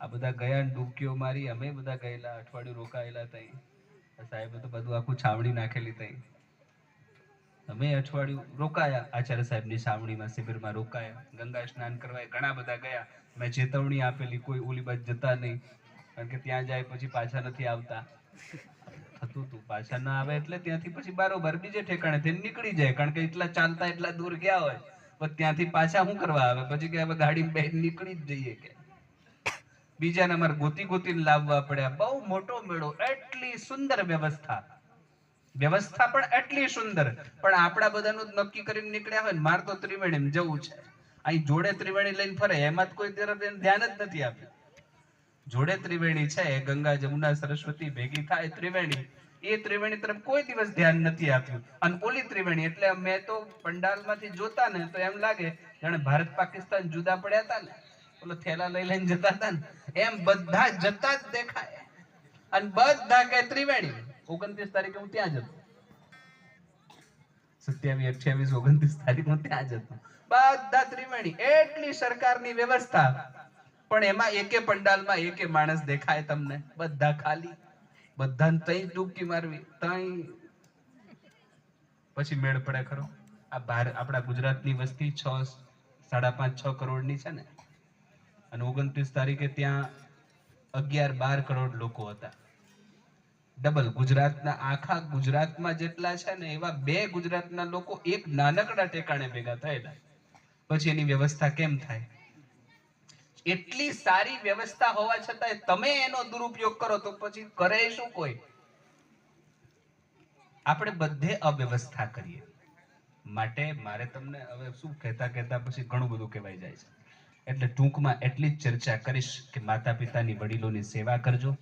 આ બધા ગયા ડૂબકીઓ મારી, અમે બધા ગયેલા, અઠવાડિયું રોકાયેલા તઈ. સાહેબે તો બધું આખું છાવણી નાખેલી તઈ. અમે અઠવાડિયું રોકાયા, આચાર્ય સાહેબની છાવણીમાં, શિબિરમાં રોકાયા. ગંગા સ્નાન કરવા ઘણા બધા ગયા. મેં ચેતવણી આપેલી, કોઈ ઓલી બાજુ જતા નહીં કારણ કે ત્યાં જાય પછી પાછા નથી આવતા. થતું તું. પાછા ના આવે એટલે ત્યાંથી પછી બારોબાર બીજે ઠેકાણે થઈને નીકળી જાય. કારણ કે એટલા ચાલતા એટલા દૂર ગયા હોય. પણ ત્યાંથી પાછા શું કરવા આવે? પછી કે હવે ગાડી બેન નીકળી જ જઈએ કે. બીજાને નંબર ગોતી ગોતીને લાવવા પડ્યા. બહુ મોટો મેળો, એટલી સુંદર વ્યવસ્થા. વ્યવસ્થા પણ એટલી સુંદર. પણ આપણા બધાનું જ નક્કી કરીને નીકળ્યા હોય માર તો ત્રિવેણી જવું છે. અહીં જોડે ત્રિવેણી લઈને ફરે, એમાં કોઈ તરફ ધ્યાન જ નથી આપ્યું. જોડે ત્રિવેણી છે, ગંગા જમુના સરસ્વતી ભેગી થાય ત્રિવેણી, એ ત્રિવેણી તરફ કોઈ દિવસ ધ્યાન નથી આપ્યું. અને ઓલી ત્રિવેણી, એટલે મેં તો પંડાલમાંથી જોતા ને, તો એમ લાગે, જાણે ભારત પાકિસ્તાન જુદા પડ્યા હતા ને, ઓલો થેલા લઈ લઈને જતા હતા ને એમ બધા જતા જ દેખાય. અને બધા કે ત્રિવેણી. ઓગણત્રીસ તારીખે હું ત્યાં જતો. સત્યાવીસ, અઠ્યાવીસ, ઓગણત્રીસ તારીખ હું ત્યાં જતો. બધા ત્રિવેણી. એટલી સરકારની વ્યવસ્થા. પણ એમાં એકે પંડાલમાં એકે માણસ દેખાય તમને. બધા ખાલી. બધાને તઈ ડૂબકી મારવી. તઈ. પછી મેળ પડે ખરો. આ બાર, આપણા ગુજરાતની વસ્તી છ, સાડા પાંચ, છ કરોડની છે ને. અને ઓગણત્રીસ તારીખે ત્યાં અગિયાર બાર કરોડ લોકો હતા. ડબલ ગુજરાતના, આખા ગુજરાતમાં જેટલા છે ને, એવા બે ગુજરાતના લોકો એક નાનકડા ટેકાણે ભેગા થયેલા. પછી એની વ્યવસ્થા કેમ થાય? એટલી સારી વ્યવસ્થા હોવા છતાંય તમે એનો દુરુપયોગ કરો તો પછી કરે શું કોઈ? આપણે બધે અવ્યવસ્થા કરીએ. માટે મારે તમને હવે શું કહેતા કહેતા પછી ઘણું બધું કહેવાય જાય છે. એટલે ટૂંકમાં એટલી જ ચર્ચા કરીશ કે માતા પિતાની વડીલોની સેવા કરજો.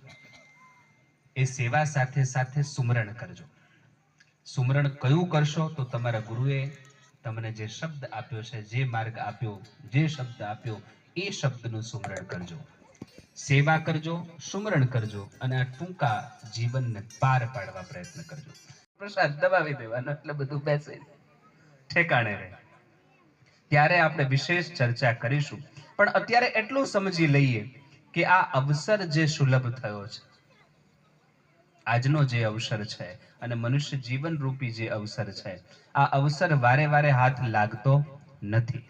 એ સેવા સાથે સાથે સુમરણ કરજો. સુમરણ કયું કરશો તો તમારા ગુરુએ તમને જે શબ્દ આપ્યો છે, જે માર્ગ આપ્યો, જે શબ્દ આપ્યો, એ શબ્દનું સુમરણ કરજો. સેવા કરજો, સુમરણ કરજો અને આ ટૂંકા જીવનને પાર પાડવા પ્રયત્ન કરજો. પ્રસાદ દબાવી દેવાનો, એટલે બધું બેસે. ઠેકાણે રહે. ત્યારે આપણે વિશેષ ચર્ચા કરીશું. પણ અત્યારે એટલું સમજી લઈએ કે આ અવસર જે સુલભ થયો છે. આજનો જે અવસર છે અને મનુષ્ય જીવન રૂપી જે અવસર છે, આ અવસર વારે વારે હાથ લાગતો નથી.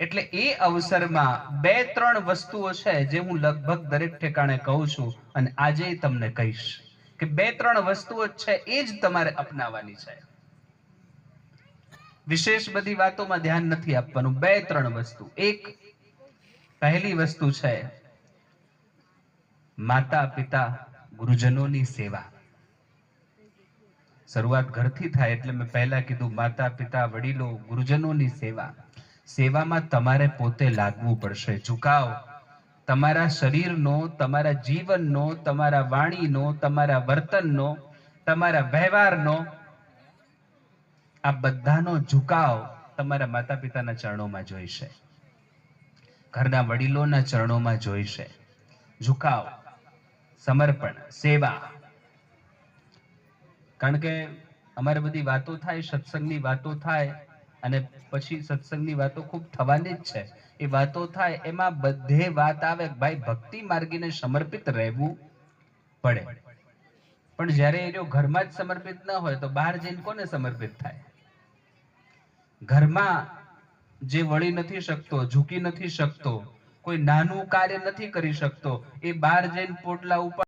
એટલે એ અવસરમાં બે ત્રણ વસ્તુઓ છે જે હું લગભગ દરેક ઠેકાણે કહું છું અને આજે તમને કહીશ કે બે ત્રણ વસ્તુઓ છે એ જ તમારે અપનાવવાની છે. વિશેષ બધી વાતોમાં ધ્યાન નથી આપવાનું. બે, ત્રણ વસ્તુ. એક, પહેલી વસ્તુ છે માતા, પિતા, ગુરુજનોની સેવા. શરૂઆત ઘરથી થાય એટલે મેં પહેલા કીધું માતા, પિતા, વડીલો, ગુરુજનોની સેવા. સેવામાં તમારે પોતે લાગવું પડશે. ઝુકાવ. તમારા શરીરનો, તમારા જીવનનો, તમારા વાણીનો, તમારા વર્તનનો, તમારા વ્યવહારનો આ બધાનો ઝુકાવ તમારા માતા પિતાના ચરણોમાં જોઈશે. ઘરના વડીલોના ચરણોમાં જોઈશે. ઝુકાવ, સમર્પણ, સેવા. કારણ કે અમારે બધી વાતો થાય, સત્સંગની વાતો થાય અને પછી સત્સંગની વાતો ખૂબ થવાની જ છે. એ વાતો થાય એમાં બધે વાત આવે ભાઈ ભક્તિ માર્ગીને સમર્પિત રહેવું પડે. પણ જ્યારે એ જો ઘરમાં જ સમર્પિત ન હોય તો બહાર જઈને કોને સમર્પિત થાય? ઘરમાં જે વળી નથી શકતો, ઝૂકી નથી શકતો, કોઈ નાનું કાર્ય નથી કરી શકતો, એ બહાર જઈને પોટલા ઉપર